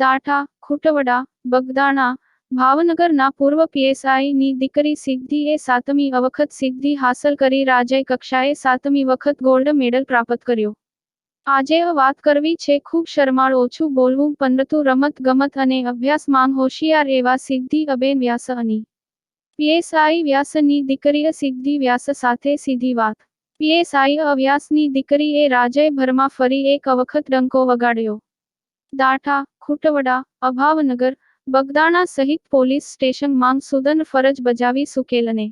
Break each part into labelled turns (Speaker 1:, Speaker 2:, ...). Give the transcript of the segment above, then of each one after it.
Speaker 1: દાઠા, ખુટવડા, બગદાણા, ભાવનગરના પૂર્વ પીએસઆઈની દીકરી સિદ્ધિએ સાતમી વખત સિદ્ધિ હાંસલ કરી રાજ્ય કક્ષાએ સાતમી વખત ગોલ્ડ મેડલ પ્રાપ્ત કર્યો. આજે વાત કરવી છે ખૂબ શરમાળ ઓછું બોલવું પરંતુ રમત ગમત અને અભ્યાસ માંગ હોશિયાર એવા સિદ્ધિ અબેન વ્યાસ અની પીએસઆઈ વ્યાસની દીકરી સિદ્ધિ વ્યાસ સાથે સીધી વાત. પીએસઆઈ અવ્યાસની દીકરીએ રાજ્યભરમાં ફરી એક વખત ડંકો વગાડ્યો. દાઠા, ખૂટવડા, અભાવનગર, બગદાણા સહિત પોલીસ સ્ટેશન માંગ સુદન ફરજ બજાવી સુકેલને.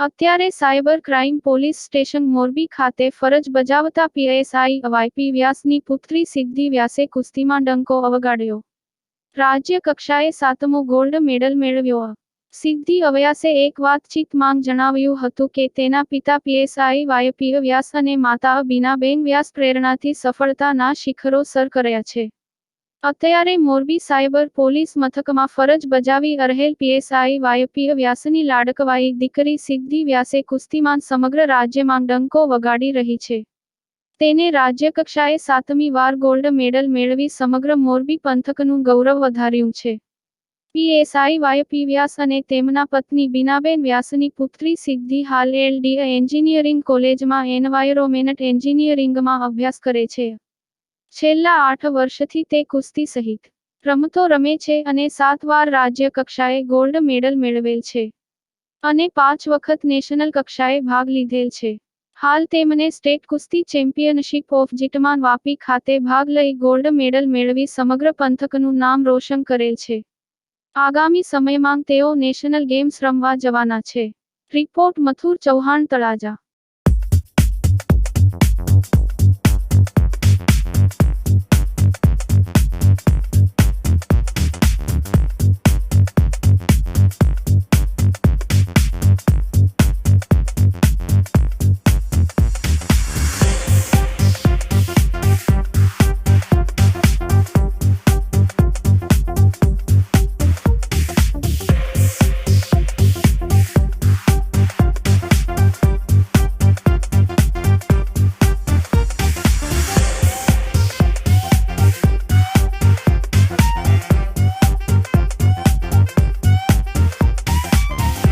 Speaker 1: અત્યારે cyber crime police station Morbi ખાતે ફરજ બજાવતા પીએસઆઈ વાયપી વ્યાસની પુત્રી સિદ્ધિ વ્યાસે કુસ્તીમાં ડંકો અવગાડ્યો. રાજ્ય કક્ષાએ સાતમો ગોલ્ડ મેડલ મેળવ્યો. સિદ્ધિ અવ્યાસે એક વાતચીત માંગ જણાવ્યું હતું કે તેના પિતા પીએસઆઈ વાયપી વ્યાસ અને માતા બીનાબેન વ્યાસ પ્રેરણાથી સફળતાના શિખરો સર કર્યા છે. અત્યારે મોરબી સાયબર પોલીસ મથકમાં ફરજ બજાવી રહેલ પીએસઆઈ વાયપીય વ્યાસની લાડકવાઈ દીકરી સિદ્ધિ વ્યાસે કુસ્તીમાં સમગ્ર રાજ્યમાં ડંકો વગાડી રહી છે. તેને રાજ્યકક્ષાએ સાતમી વાર ગોલ્ડ મેડલ મેળવી સમગ્ર મોરબી પંથકનું ગૌરવ વધાર્યું છે. પીએસઆઈ વાયપી વ્યાસ અને તેમના પત્ની બીનાબેન વ્યાસની પુત્રી સિદ્ધિ હાલ એલડી એન્જિનિયરિંગ કોલેજમાં એન્વાયરોમેન્ટ એન્જિનિયરિંગમાં અભ્યાસ કરે છે. છેલ્લા આઠ વર્ષથી તે કુસ્તી સહિત રમતો રમે છે અને સાત વાર રાજ્ય કક્ષાએ ગોલ્ડ મેડલ મેળવેલ છે અને પાંચ વખત નેશનલ કક્ષાએ ભાગ લીધેલ છે. હાલ તેમને સ્ટેટ કુસ્તી ચેમ્પિયનશિપ ઓફ જીટમાન વાપી ખાતે ભાગ લઈ ગોલ્ડ મેડલ મેળવી સમગ્ર પંથકનું નામ રોશન કરેલ છે. આગામી સમયમાં તેઓ નેશનલ ગેમ્સ રમવા જવાના છે. રિપોર્ટ મથુર ચૌહાણ તળાજા